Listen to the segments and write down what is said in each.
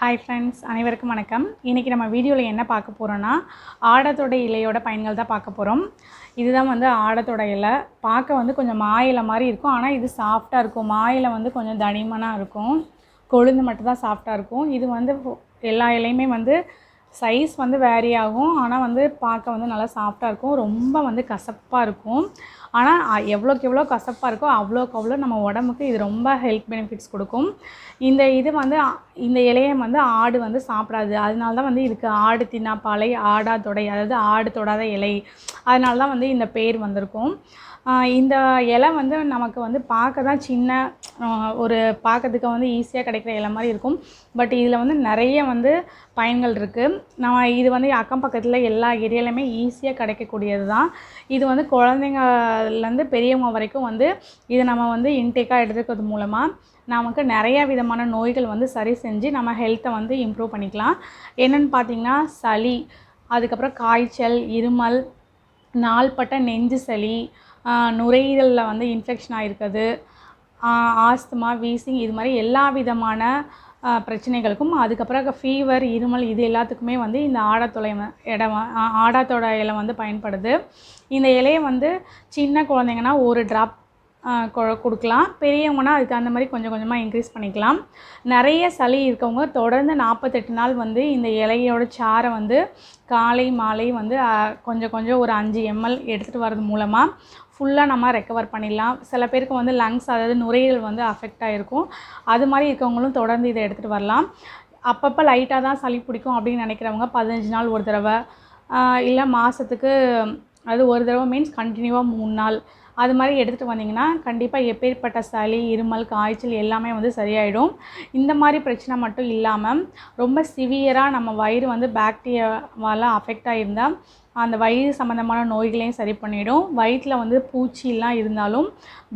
Hi friends அனைவருக்கும் வணக்கம். இன்றைக்கி நம்ம வீடியோவில் என்ன பார்க்க போகிறோன்னா ஆடத்தோட இலையோட பயன்கள் தான் பார்க்க போகிறோம் இதுதான் வந்து ஆடத்தோட இலை. பார்க்க வந்து கொஞ்சம் மா இலை மாதிரி இருக்கும். ஆனால் இது சாஃப்டாக இருக்கும். மா இலை வந்து கொஞ்சம் தனிமனாக இருக்கும். கொழுந்து மட்டும்தான் சாஃப்டாக இருக்கும். இது வந்து எல்லா இலையுமே வந்து சைஸ் வந்து வேரி ஆகும். ஆனால் வந்து பார்க்க வந்து நல்லா சாஃப்டாக இருக்கும். ரொம்ப வந்து கசப்பாக இருக்கும். ஆனால் எவ்வளோக்கு எவ்வளோ கசப்பாக இருக்கோ அவ்வளோக்கு அவ்வளோ நம்ம உடம்புக்கு இது ரொம்ப ஹெல்த் பெனிஃபிட்ஸ் கொடுக்கும். இந்த இது வந்து இந்த இலையை வந்து ஆடு வந்து சாப்பிடாது. அதனால தான் வந்து இதுக்கு ஆடு தின்னாப்பாலை ஆடா தொடை அதாவது ஆடு தொடாத இலை அதனால தான் வந்து இந்த பேர் வந்திருக்கும். இந்த இலை வந்து நமக்கு வந்து பார்க்க தான் சின்ன ஒரு பார்க்கறதுக்கு வந்து ஈஸியாக கிடைக்கிற இலை மாதிரி இருக்கும். பட் இதில் வந்து நிறைய வந்து பயன்கள் இருக்குது நம்ம இது வந்து அக்கம் பக்கத்தில் எல்லா ஏரியாலையுமே ஈஸியாக கிடைக்கக்கூடியது தான். இது வந்து குழந்தைங்க குழந்தைங்கள்லேருந்து பெரியவங்க வரைக்கும் வந்து இதை நம்ம வந்து இன்டேக்காக எடுத்துக்கிறது மூலமாக நமக்கு நிறைய விதமான நோய்கள் வந்து சரி செஞ்சு நம்ம ஹெல்த்தை வந்து இம்ப்ரூவ் பண்ணிக்கலாம். என்னென்னு பார்த்தீங்கன்னா சளி அதுக்கப்புறம் காய்ச்சல் இருமல் நாள்பட்ட நெஞ்சு சளி நுரையீரலில் வந்து இன்ஃபெக்ஷன் ஆகிருக்குது ஆஸ்துமா வீசிங் இது மாதிரி எல்லா விதமான பிரச்சனைகளுக்கும் அதுக்கப்புறம் ஃபீவர் இருமல் இது எல்லாத்துக்குமே வந்து இந்த ஆடாத்தொலை இடம் வ- ஆடாத்தோட இலை வந்து பயன்படுது. இந்த இலையை வந்து சின்ன குழந்தைங்கன்னா ஒரு ட்ராப் கொடுக்கலாம். பெரியவங்கன்னா அதுக்கு அந்த மாதிரி கொஞ்சம் கொஞ்சமாக இன்க்ரீஸ் பண்ணிக்கலாம். நிறைய சளி இருக்கவங்க தொடர்ந்து நாற்பத்தெட்டு நாள் வந்து இந்த இலையோட சாரை வந்து காலை மாலை வந்து கொஞ்சம் கொஞ்சம் ஒரு அஞ்சு எம்எல் எடுத்துகிட்டு வர்றது மூலமாக ஃபுல்லாக நம்ம ரெக்கவர் பண்ணிடலாம். சில பேருக்கு வந்து லங்ஸ் அதாவது நுரையீரல் வந்து அஃபெக்ட் ஆகிருக்கும் அது மாதிரி இருக்கவங்களும் தொடர்ந்து இதை எடுத்துகிட்டு வரலாம். அப்பப்போ லைட்டாக தான் சளி பிடிக்கும் அப்படின்னு நினைக்கிறவங்க பதினஞ்சு நாள் ஒரு தடவை. இல்லை மாதத்துக்கு அது ஒரு தடவை மீன்ஸ் கண்டினியூவாக மூணு நாள். அது மாதிரி எடுத்துகிட்டு வந்தீங்கன்னா கண்டிப்பாக எப்பேற்பட்ட சளி இருமல் காய்ச்சல் எல்லாமே வந்து சரியாயிடும். இந்த மாதிரி பிரச்சனை மட்டும் இல்லாமல் ரொம்ப சிவியராக நம்ம வயிறு வந்து பாக்டீரியாவால் அஃபெக்ட் ஆகியிருந்தால் அந்த வயிறு சம்மந்தமான நோய்களையும் சரி பண்ணிவிடும் வயிற்றில் வந்து பூச்சிலாம் இருந்தாலும்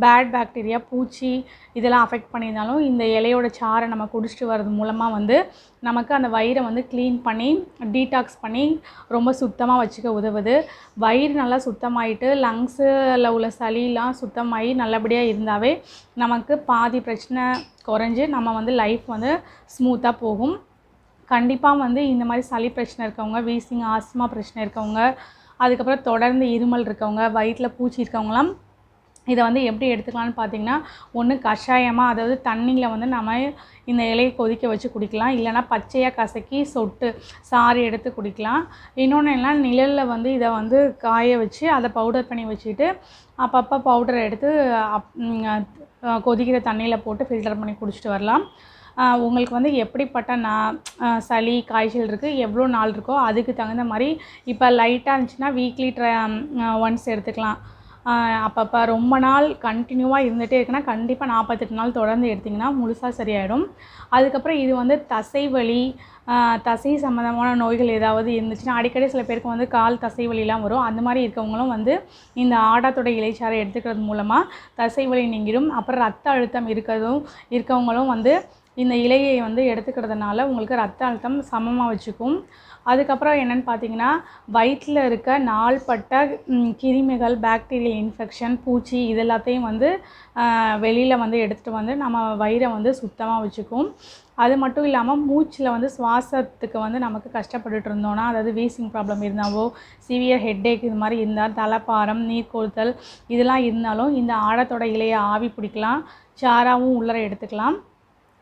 பேட் பாக்டீரியா பூச்சி இதெல்லாம் அஃபெக்ட் பண்ணியிருந்தாலும் இந்த இலையோட சாரை நம்ம குடிச்சிட்டு வர்றது மூலமாக வந்து நமக்கு அந்த வயிறை வந்து க்ளீன் பண்ணி டீடாக்ஸ் பண்ணி ரொம்ப சுத்தமாக வச்சுக்க உதவுது. வயிறு நல்லா சுத்தமாயிட்டு லங்ஸில் உள்ள சளி சளிலாம் சுத்தமாகி நல்லபடியாக இருந்தாவே நமக்கு பாதி பிரச்சனை குறைஞ்சி நம்ம வந்து லைஃப் வந்து ஸ்மூத்தாக போகும். கண்டிப்பாக வந்து இந்த மாதிரி சளி பிரச்சனை இருக்கவங்க வீசிங் ஆஸ்மா பிரச்சனை இருக்கவங்க அதுக்கப்புறம் தொடர்ந்து இருமல் இருக்கவங்க வயிற்றில் பூச்சி இருக்கவங்களாம் இதை வந்து எப்படி எடுத்துக்கலாம்னு பார்த்தீங்கன்னா ஒன்று கஷாயமாக அதாவது தண்ணியில் வந்து நம்ம இந்த இலையை கொதிக்க வச்சு குடிக்கலாம். இல்லைன்னா பச்சையாக கசக்கி சொட்டு சாறு எடுத்து குடிக்கலாம். இன்னொன்று என்ன நிழலில் வந்து இதை வந்து காய வச்சு அதை பவுடர் பண்ணி வச்சுட்டு அப்பப்போ பவுடரை எடுத்து அப் கொதிக்கிற தண்ணியில் போட்டு ஃபில்டர் பண்ணி குடிச்சிட்டு வரலாம். உங்களுக்கு வந்து எப்படிப்பட்ட நான் சளி காய்ச்சல் இருக்குது எவ்வளோ நாள் இருக்கோ அதுக்கு தகுந்த மாதிரி இப்போ லைட்டாக இருந்துச்சுன்னா வீக்லி ட்ரை ஒன்ஸ் எடுத்துக்கலாம். அப்பப்போ ரொம்ப நாள் கண்டினியூவாக இருந்துகிட்டே இருக்குன்னா கண்டிப்பாக நாற்பத்தெட்டு நாள் தொடர்ந்து எடுத்திங்கன்னா முழுசாக சரியாயிடும். அதுக்கப்புறம் இது வந்து தசை வலி தசை சம்மந்தமான நோய்கள் ஏதாவது இருந்துச்சுன்னா அடிக்கடி சில பேருக்கு வந்து கால் தசை வலிலாம் வரும். அந்த மாதிரி இருக்கவங்களும் வந்து இந்த ஆடாத்தோட இலைச்சாரை எடுத்துக்கிறது மூலமாக தசை வலி நீங்கிடும். அப்புறம் ரத்த அழுத்தம் இருக்கிறதும் இருக்கவங்களும் வந்து இந்த இலையை வந்து எடுத்துக்கிறதுனால உங்களுக்கு ரத்த அழுத்தம் சமமாக வச்சுக்கும். அதுக்கப்புறம் என்னென்னு பார்த்தீங்கன்னா வயிற்றில் இருக்க நாள்பட்ட கிருமிகள் பாக்டீரியல் இன்ஃபெக்ஷன் பூச்சி இது எல்லாத்தையும் வந்து வெளியில் வந்து எடுத்துகிட்டு வந்து நம்ம வயிறை வந்து சுத்தமாக வச்சுக்கும். அது மட்டும் இல்லாமல் மூச்சில் வந்து சுவாசத்துக்கு வந்து நமக்கு கஷ்டப்பட்டுட்டு இருந்தோம்னா அதாவது வீசிங் ப்ராப்ளம் இருந்தாவோ சிவியர் ஹெட்டேக் இது மாதிரி இருந்தால் தலைப்பாரம் நீர்களுத்தல் இதெல்லாம் இருந்தாலும் இந்த ஆடத்தோட இலையை ஆவி பிடிக்கலாம். சாராவும் உள்ளர எடுத்துக்கலாம்.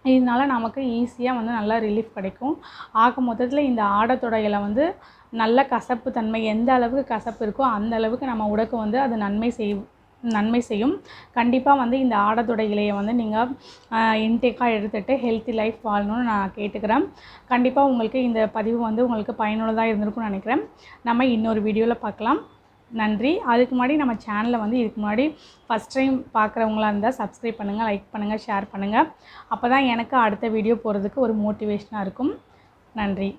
இதனால நமக்கு ஈஸியாக வந்து நல்லா ரிலீஃப் கிடைக்கும். ஆக மொத்தத்தில் இந்த ஆடத்தோட இலை வந்து நல்ல கசப்பு தன்மை எந்த அளவுக்கு கசப்பு இருக்கோ அந்த அளவுக்கு நம்ம உடக்கு வந்து அது நன்மை செய் நன்மை செய்யும். கண்டிப்பாக வந்து இந்த ஆடத்தோட இலையை வந்து நீங்கள் இன்டேக்காக எடுத்துகிட்டு ஹெல்த்தி லைஃப் வாழணும்னு நான் கேட்டுக்கிறேன். கண்டிப்பாக உங்களுக்கு இந்த பதிவு வந்து உங்களுக்கு பயனுள்ளதாக இருந்திருக்கும்னு நினைக்கிறேன். நம்ம இன்னொரு வீடியோவில் பார்க்கலாம். நன்றி. அதுக்கு முன்னாடி நம்ம சேனலை வந்து இதுக்கு முன்னாடி ஃபஸ்ட் டைம் பார்க்குறவங்களா இருந்தால் சப்ஸ்கிரைப் பண்ணுங்கள் லைக் பண்ணுங்கள் ஷேர் பண்ணுங்கள் அப்போ தான் எனக்கு அடுத்த வீடியோ போகிறதுக்கு ஒரு மோட்டிவேஷனாக இருக்கும். நன்றி.